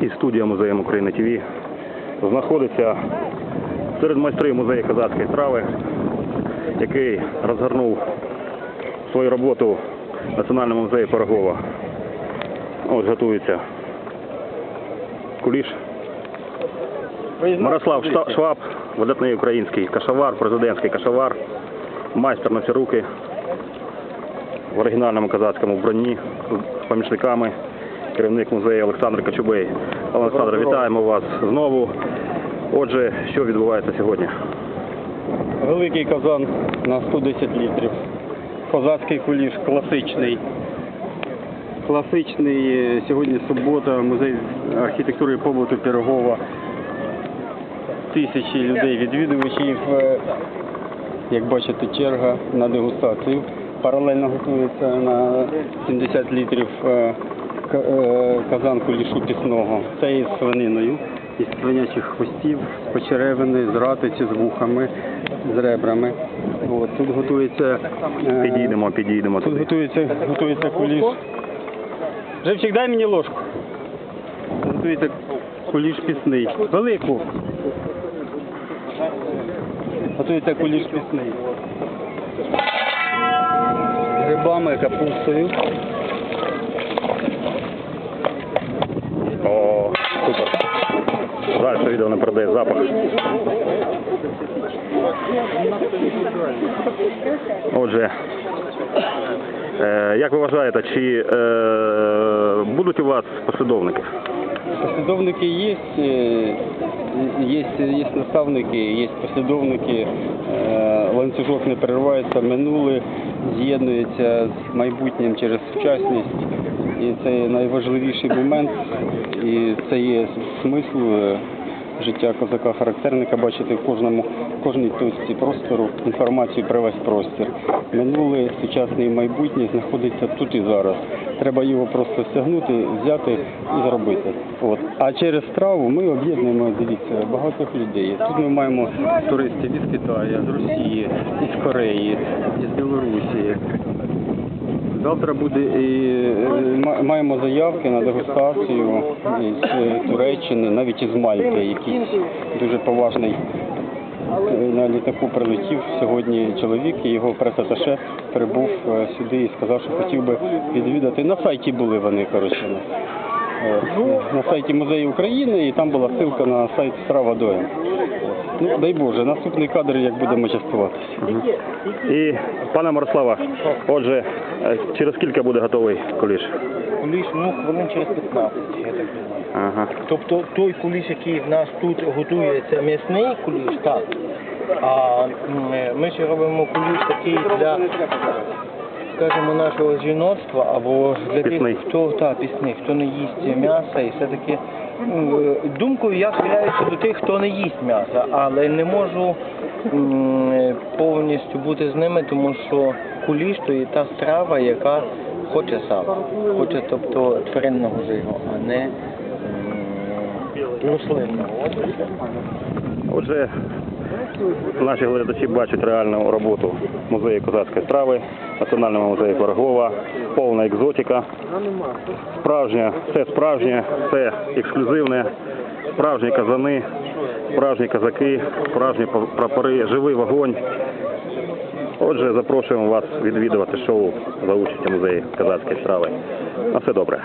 І студія музею України ТВ знаходиться серед майстрів музею козацької страви, який розгорнув свою роботу в Національному музеї Пирогова. Ось готується куліш. Мирослав Шваб, видатний український кашавар, президентський кашавар, майстер на всі руки в оригінальному козацькому вбранні з помічниками, керівник музею Олександр Кочубей. Олександр, вітаємо вас знову. Отже, що відбувається сьогодні? Великий казан на 110 літрів. Козацький куліш класичний. Класичний е, сьогодні субота, музей архітектури і побуту Пірогова. Тисячі людей відвідувачів. Е, Як бачите, черга на дегустацію. Паралельно готується на 70 літрів е, е, казан кулішу пісного. Це із свининою, із свинячих хвостів, з почеревини, з ратиці, з вухами, з ребрами. От, тут готується. е, Підійдемо, підійдемо Тут туди. готується, готується куліш. Живчик, дай мені ложку. Готується куліш пісний. Велику. Готується куліш пісний. Грибами, капустою. О, супер. Жаль, що відео не передає запах. Отже, е, як ви вважаєте, чи е, будуть у вас послідовники? Послідовники є, е, є, є наставники, є послідовники, е, ланцюжок не переривається, минуле з'єднується з майбутнім через сучасність. І це найважливіший момент, і це є смисл е, життя козака-характерника, бачити в кожному, в кожній точці простору інформацію про весь простір. Минуле, сучасне і майбутнє знаходиться тут і зараз. Треба його просто стягнути, взяти і зробити. От. А через страву ми об'єднуємо, дивіться, багатьох людей. Тут ми маємо туристів із Китаю, з Росії, із Кореї, із Білорусі. Завтра буде і е, ма- маємо заявки на дегустацію з е, Туреччини, навіть із Мальти, якийсь дуже поважний е, на літаку прилетів сьогодні чоловік, і його прес-аташе прибув сюди і сказав, що хотів би відвідати. На сайті були вони, коротше. Е, На сайті Музею України, і там була ссылка на сайт Страва Доєм. Ну, дай Боже, наступний кадр, як будемо частуватися. І пане Мирослава, отже, е, через скільки буде готовий куліш? Куліш, ну, хвилин через 15, я так думаю. Ага. Тобто той куліш, який в нас тут готується, м'ясний куліш, так. А ми ще робимо куліш такий для, скажімо, нашого жіноцтва, або для Пісний. тих, хто та, пісний, хто не їсть м'яса, і все-таки м, думкою я схиляюся до тих, хто не їсть м'яса, але не можу м, повністю бути з ними, тому що куліш то є та страва, яка хоче сала, хоче тобто тваринного жиру, а не м, рослинного. Все. Отже, наші глядачі бачать реальну роботу музею козацької страви, Національного музею Пирогова, повна екзотика. Справжнє, все справжнє, все ексклюзивне, справжні казани, справжні козаки, справжні прапори, живий вогонь. Отже, запрошуємо вас відвідувати шоу за участю музею козацької страви. На все добре.